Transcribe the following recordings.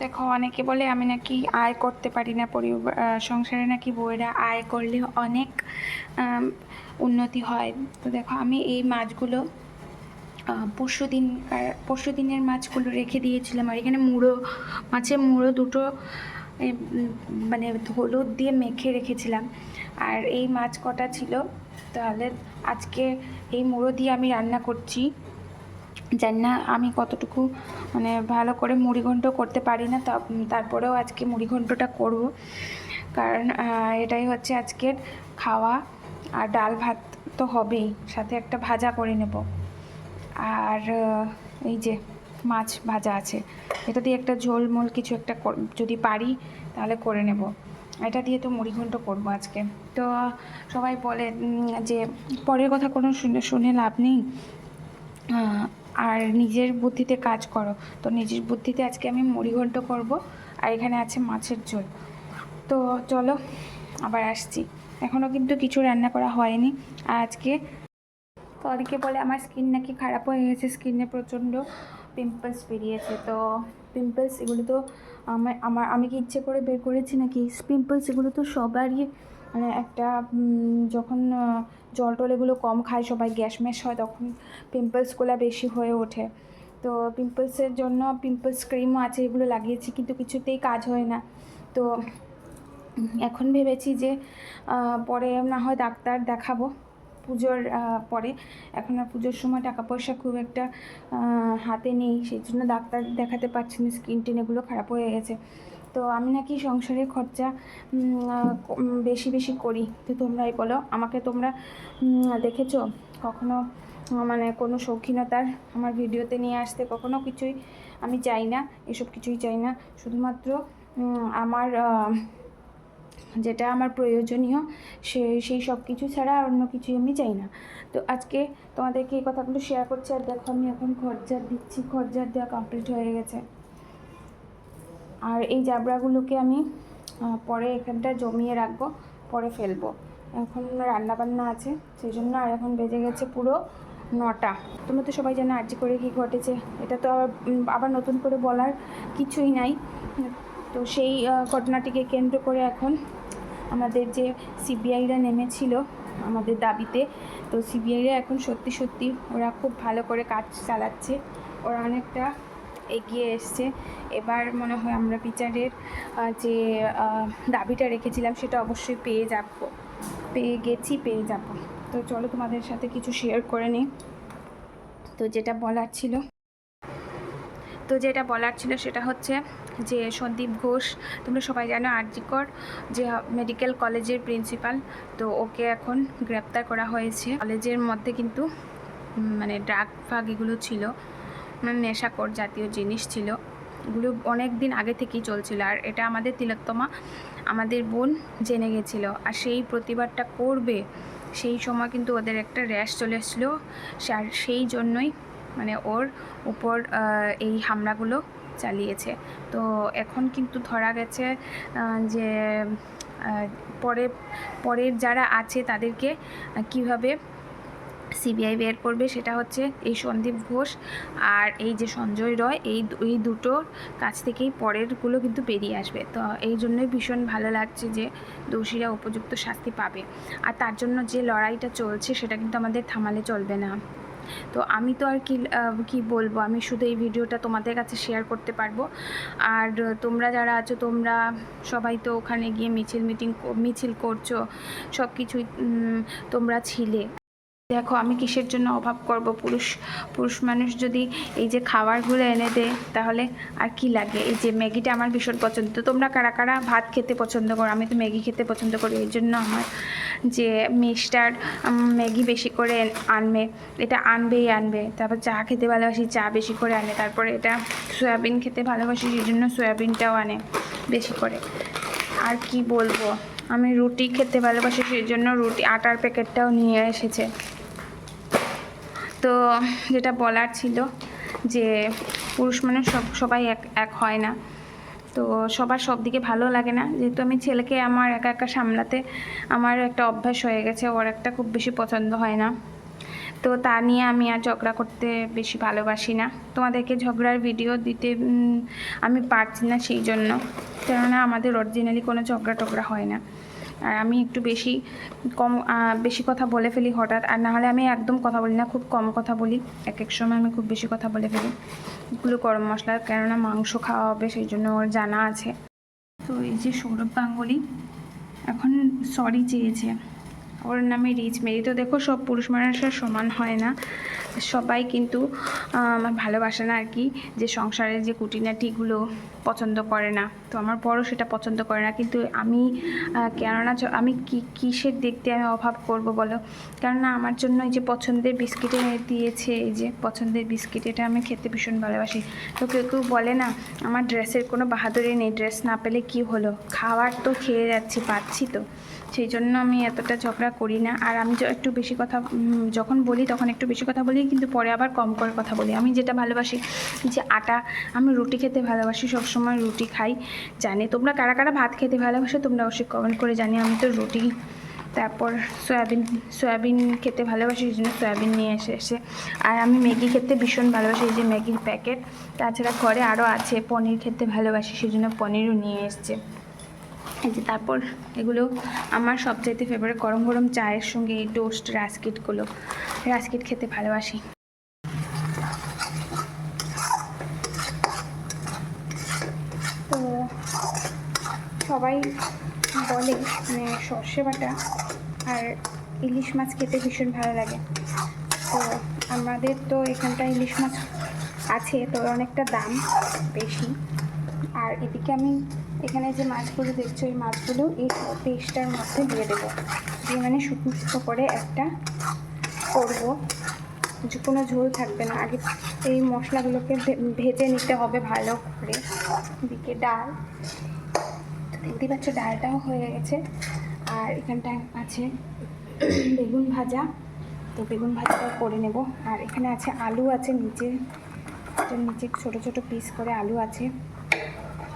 দেখো, অনেকে বলে আমি নাকি আয় করতে পারি না, পরিবার সংসারে নাকি বউয়েরা আয় করলে অনেক উন্নতি হয়। তো দেখো, আমি এই মাছগুলো পরশু দিন পরশু দিনের মাছগুলো রেখে দিয়েছিলাম। আর এখানে মুড়ো, মাছের মুড়ো দুটো মানে হলুদ দিয়ে মেখে রেখেছিলাম। আর এই মাছ কটা ছিল, তাহলে আজকে এই মুড়ো দিয়ে আমি রান্না করছি। জানি না আমি কতটুকু মানে ভালো করে মুড়িঘণ্ট করতে পারি না তারপরেও আজকে মুড়িঘণ্টটা করব। কারণ এটাই হচ্ছে আজকের খাওয়া আর ডাল ভাত তো হবেই, সাথে একটা ভাজা করে নেব। আর এই যে মাছ ভাজা আছে, এটা দিয়ে একটা ঝোল মোল কিছু একটা যদি পারি তাহলে করে নেব। এটা দিয়ে তো মুড়িঘণ্ট করব আজকে। তো সবাই বলে যে পরের কথা কোনো শুনে শুনে লাভ নেই। আর নিজের বুদ্ধিতে কাজ করো। তো নিজের বুদ্ধিতে আজকে আমি মুড়িঘণ্ট করব আর এখানে আছে মাছের ঝোল। তো চলো আবার আসছি। এখনও কিন্তু কিছু রান্না করা হয়নি। আর আজকে তো অনেকে বলে আমার স্কিন নাকি খারাপ হয়ে গেছে, স্কিনে প্রচণ্ড পিম্পলস বেরিয়েছে। তো পিম্পলস এগুলো তো আমার আমার, আমি কি ইচ্ছে করে বের করেছি নাকি? পিম্পলস এগুলো তো সবারই একটা যখন জল টল এগুলো কম খায়, সবাই গ্যাস ম্যাশ হয়, তখন পিম্পলসগুলো বেশি হয়ে ওঠে। তো পিম্পলসের জন্য পিম্পলস ক্রিমও আছে, এগুলো লাগিয়েছি, কিন্তু কিছুতেই কাজ হয় না। তো এখন ভেবেছি যে পরে না হয় ডাক্তার দেখাবো পুজোর পরে। এখন আর পুজোর সময় টাকা পয়সা খুব একটা হাতে নেই, সেই জন্য ডাক্তার দেখাতে পারছি না, স্কিন টিন এগুলো খারাপ হয়ে গেছে। তো আমি নাকি সংসারের খরচা বেশি বেশি করি। তো তোমরাই বলো, আমাকে তোমরা দেখেছ? কখনো মানে কোনো শৌখিনতার আমার ভিডিওতে নিয়ে আসতে কখনো কিছুই আমি চাই না, এসব কিছুই চাই না। শুধুমাত্র আমার যেটা আমার প্রয়োজনীয়, সে, সেই সব কিছু ছাড়া আর অন্য কিছুই আমি চাই না। তো আজকে তোমাদেরকে এই কথাগুলো শেয়ার করছি, আর দেখো আমি এখন খরচার দিচ্ছি খরচার দেওয়া কমপ্লিট হয়ে গেছে। আর এই জাবড়াগুলোকে আমি পরে এখানটা জমিয়ে রাখব, পরে ফেলব। এখন রান্না বান্না আছে সেই জন্য আর এখন বেজে গেছে পুরো নটা। তোমরা তো সবাই জানো আর্জি করে কী ঘটেছে, এটা তো আবার আবার নতুন করে বলার কিছুই নাই। তো সেই ঘটনাটিকে কেন্দ্র করে এখন আমাদের যে সিবিআইরা নেমেছিল আমাদের দাবিতে, তো সিবিআইরা এখন সত্যি সত্যি ওরা খুব ভালো করে কাজ চালাচ্ছে। ওরা অনেকটা এগিয়ে এসছে। এবার মনে হয় আমরা বিচারের যে দাবিটা রেখেছিলাম সেটা অবশ্যই পেয়ে যাব, পেয়ে গেছি, পেয়ে যাব। তো চলো তোমাদের সাথে কিছু শেয়ার করে নিই। তো যেটা বলার ছিল, তো যেটা বলার ছিল সেটা হচ্ছে যে, সন্দীপ ঘোষ, তোমরা সবাই জানো আরজিকর যে মেডিকেল কলেজের প্রিন্সিপাল তো ওকে এখন গ্রেপ্তার করা হয়েছে। কলেজের মধ্যে কিন্তু মানে ড্রাগ ফাগ এগুলো ছিল। মানে নেশাকর জাতীয় জিনিস ছিল এগুলো অনেক দিন আগে থেকেই চলছিল। আর এটা আমাদের তিলোত্তমা, আমাদের বোন জেনে গেছিল। আর সেই প্রতিবাদটা করবে, সেই সময় কিন্তু ওদের একটা র্যাশ চলে এসেছিল। আর সেই জন্যই মানে ওর উপর এই হামলাগুলো চালিয়েছে। তো এখন কিন্তু ধরা গেছে যে পরে, পরের যারা আছে তাদেরকে কীভাবে সিবিআই বের করবে সেটা হচ্ছে এই সন্দীপ ঘোষ আর এই যে সঞ্জয় রয়, এই এই দুটোর কাছ থেকেই পরেরগুলো কিন্তু বেরিয়ে আসবে। তো এই জন্যই ভীষণ ভালো লাগছে যে দোষীরা উপযুক্ত শাস্তি পাবে। আর তার জন্য যে লড়াইটা চলছে সেটা কিন্তু আমাদের থামালে চলবে না। তো আমি তো আর কি কি বলব? আমি শুধু এই ভিডিওটা তোমাদের কাছে শেয়ার করতে পারব। আর তোমরা যারা আছো, তোমরা সবাই তো ওখানে গিয়ে মিছিল মিটিং মিছিল করছ সব কিছুই তোমরা ছিলে। দেখো, আমি কিসের জন্য অভাব করব? পুরুষ পুরুষ মানুষ যদি এই যে খাবারগুলো এনে দেয়, তাহলে আর কি লাগে? এই যে ম্যাগিটা আমার ভীষণ পছন্দ। তোমরা কারা কারা ভাত খেতে পছন্দ করো? আমি তো ম্যাগি খেতে পছন্দ করি। এই জন্য আমার যে মিস্টার ম্যাগি বেশি করে আনবে, এটা আনবেই আনবে। তারপর চা খেতে ভালোবাসি, চা বেশি করে আনে। তারপরে এটা সয়াবিন খেতে ভালোবাসি, সেই জন্য সয়াবিনটাও আনে বেশি করে। আর কি বলব? আমি রুটি খেতে ভালোবাসি সেই জন্য রুটি, আটার প্যাকেটটাও নিয়ে এসেছে। তো যেটা বলার ছিল যে পুরুষ মানুষ সব, সবাই এক এক হয় না। তো সবার সব দিকে ভালো লাগে না। যেহেতু আমি ছেলেকে আমার একা একা সামলাতে আমার একটা অভ্যাস হয়ে গেছে, ওর একটা খুব বেশি পছন্দ হয় না। তো তা নিয়ে আমি আর ঝগড়া করতে বেশি ভালোবাসি না। তোমাদেরকে ঝগড়ার ভিডিও দিতে আমি পারছি না সেই জন্য। কেননা আমাদের অরিজিনালি কোনো ঝগড়া টগড়া হয় না। আর আমি একটু বেশি কম বেশি কথা বলে ফেলি হঠাৎ। আর নাহলে আমি একদম কথা বলি না, খুব কম কথা বলি। এক এক সময় আমি খুব বেশি কথা বলে ফেলি। এগুলো গরম মশলা, কেননা মাংস খাওয়া হবে, সেই জন্য ওর জানা আছে। তো এই যে সৌরভ গাঙ্গুলি, এখন সরি চেয়েছে। ওর নামে রিচ মেরি। তো দেখো, সব পুরুষ মানুষের সমান হয় না। সবাই কিন্তু আমার ভালোবাসে না আর কি, যে সংসারের যে কুটিনাটিগুলো পছন্দ করে না। তো আমার বড় সেটা পছন্দ করে না। কিন্তু আমি কেননা আমি কি, কিসের দেখতে আমি অভাব করব বলো? কেননা আমার জন্য এই যে পছন্দের বিস্কিট দিয়েছে, এই যে পছন্দের বিস্কিট, এটা আমি খেতে ভীষণ ভালোবাসি। তো কেউ কেউ বলে না, আমার ড্রেসের কোনো বাহাদুরি নেই। ড্রেস না পেলে কি হলো? খাওয়ার তো খেয়ে যাচ্ছি, পাচ্ছি তো। সেই জন্য আমি এতটা ঝগড়া করি না। আর আমি একটু বেশি কথা যখন বলি তখন একটু বেশি কথা বলি, কিন্তু পরে আবার কম করে কথা বলি। আমি যেটা ভালোবাসি যে আটা, আমি রুটি খেতে ভালোবাসি, সবসময় রুটি খাই, জানি। তোমরা কারা কারা ভাত খেতে ভালোবাসো, তোমরা অবশ্যই কমেন্ট করে জানি আমি তো রুটি, তারপর সয়াবিন সয়াবিন খেতে ভালোবাসি, এই জন্য সয়াবিন নিয়ে এসে এসে। আর আমি ম্যাগি খেতে ভীষণ ভালোবাসি, এই যে ম্যাগির প্যাকেট। তাছাড়া ঘরে আরও আছে, পনির খেতে ভালোবাসি, সেই জন্য পনিরও নিয়ে এসছে। এই যে তারপর এগুলো আমার সবচাইতে ফেভারিট গরম গরম চায়ের সঙ্গে এই টোস্ট রাস্কিটগুলো রাস্কিট খেতে ভালোবাসি। তো সবাই বলে মানে সর্ষে বাটা আর ইলিশ মাছ খেতে ভীষণ ভালো লাগে। তো আমাদের তো এখানটা ইলিশ মাছ আছে তো অনেকটা দাম বেশি। আর এদিকে আমি এখানে যে মাছগুলো দেখছ, এই মাছগুলো এই পেস্টটার মধ্যে দিয়ে দেবো। দিয়ে মানে শুকনো শুকনো করে একটা করব। যে কোনো ঝোল থাকবে না। আগে এই মশলাগুলোকে ভেজে নিতে হবে ভালো করে। দিকে ডাল। দেখতেই পাচ্ছ, ডালটাও হয়ে গেছে। আর এখানটায় আছে বেগুন ভাজা। তো বেগুন ভাজাটাও করে নেব। আর এখানে আছে আলু আছে নিচে। নিচে ছোট ছোট পিস করে আলু আছে।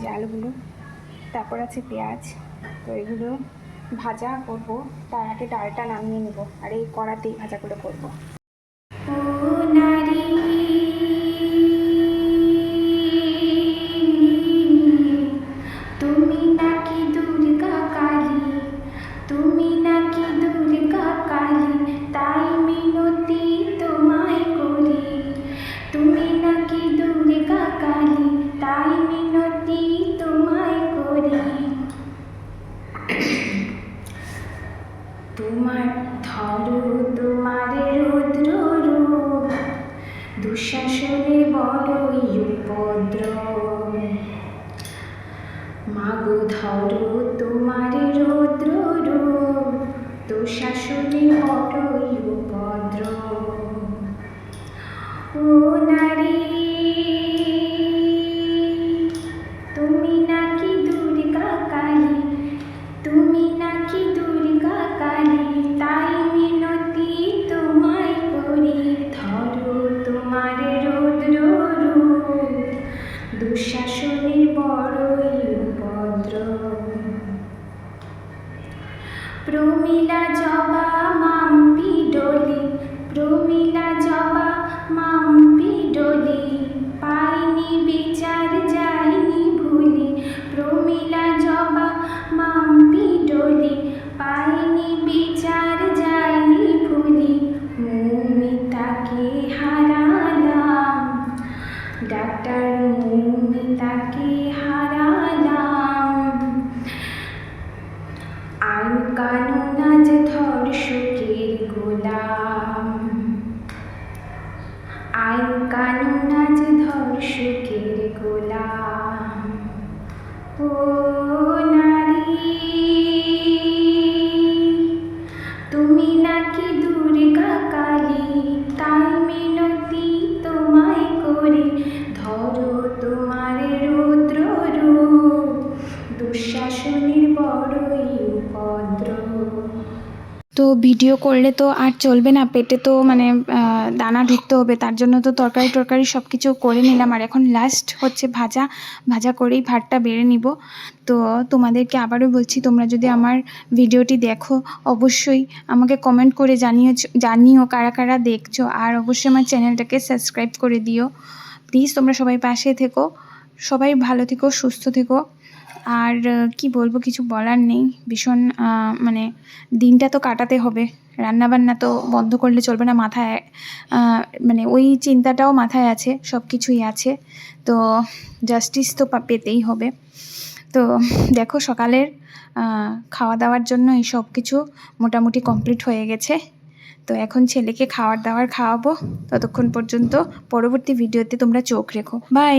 যে আলুগুলো। তারপর আছে পেঁয়াজ। তো এগুলো ভাজা করব, তার আগে ডালটা নামিয়ে নেব, আর এই কড়াতেই ভাজাগুলো করব। তুমি নাকি ধরো তোমার রুদ্র রূপ দুঃশাসনে বড়ই উপদ্রব। মাগো, ধরো তোমার রুদ্র রূপ দুঃশাসনে বড়ই উপদ্রব। ও নারী মিলা আইন কানুন আজ ধর্ষকের গোলাম। ও নারী, তুমি নাকি দুর্গা কালী তাই মিনতি তোমায় করি ধরো তোমার রুদ্র রূপ। দুঃশাসনের বড়ই উপদ্রব। তো ভিডিও করলে তো আর চলবে না, পেটে তো মানে দানা ঢুকতে হবে, তার জন্য তো তরকারি টরকারি সব কিছু করে নিলাম। আর এখন লাস্ট হচ্ছে ভাজা ভাজা করেই ভাতটা বেড়ে নিব। তো তোমাদেরকে আবারও বলছি, তোমরা যদি আমার ভিডিওটি দেখো, অবশ্যই আমাকে কমেন্ট করে জানিও জানিও কারা কারা দেখছ। আর অবশ্যই আমার চ্যানেলটাকে সাবস্ক্রাইব করে দিও। প্লিজ তোমরা সবাই পাশে থেকো, সবাই ভালো থেকো, সুস্থ থেকো। আর কি বলব, কিছু বলার নেই। ভীষণ মানে দিনটা তো কাটাতে হবে। রান্নাবান্না তো বন্ধ করলে চলবে না, মাথায় মানে ওই চিন্তাটাও মাথায় আছে সব কিছুই আছে। তো জাস্টিস তো পেতেই হবে। তো দেখো সকালের খাওয়া দাওয়ার জন্য এই সব কিছু মোটামুটি কমপ্লিট হয়ে গেছে। তো এখন ছেলেকে খাওয়ার দাওয়ার খাওয়াবো। ততক্ষণ পর্যন্ত পরবর্তী ভিডিওতে তোমরা চোখ রেখো। বাই